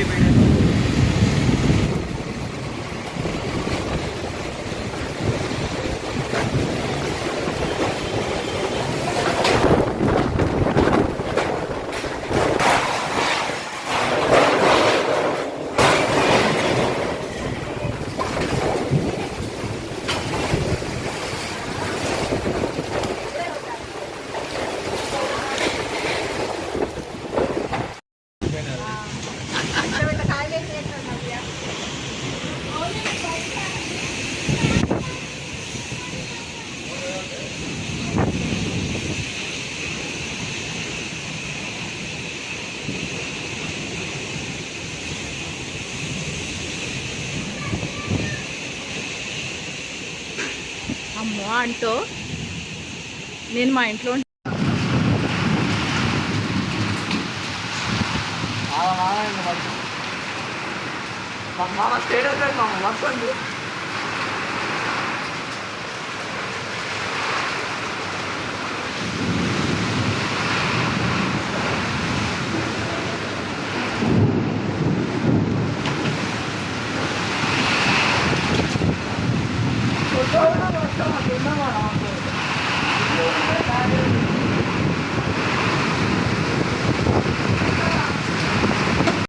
depend అమ్మో అంటూ నేను మా ఇంట్లో ఉంట- మామ స్టేటస్ లేదు から出ながら。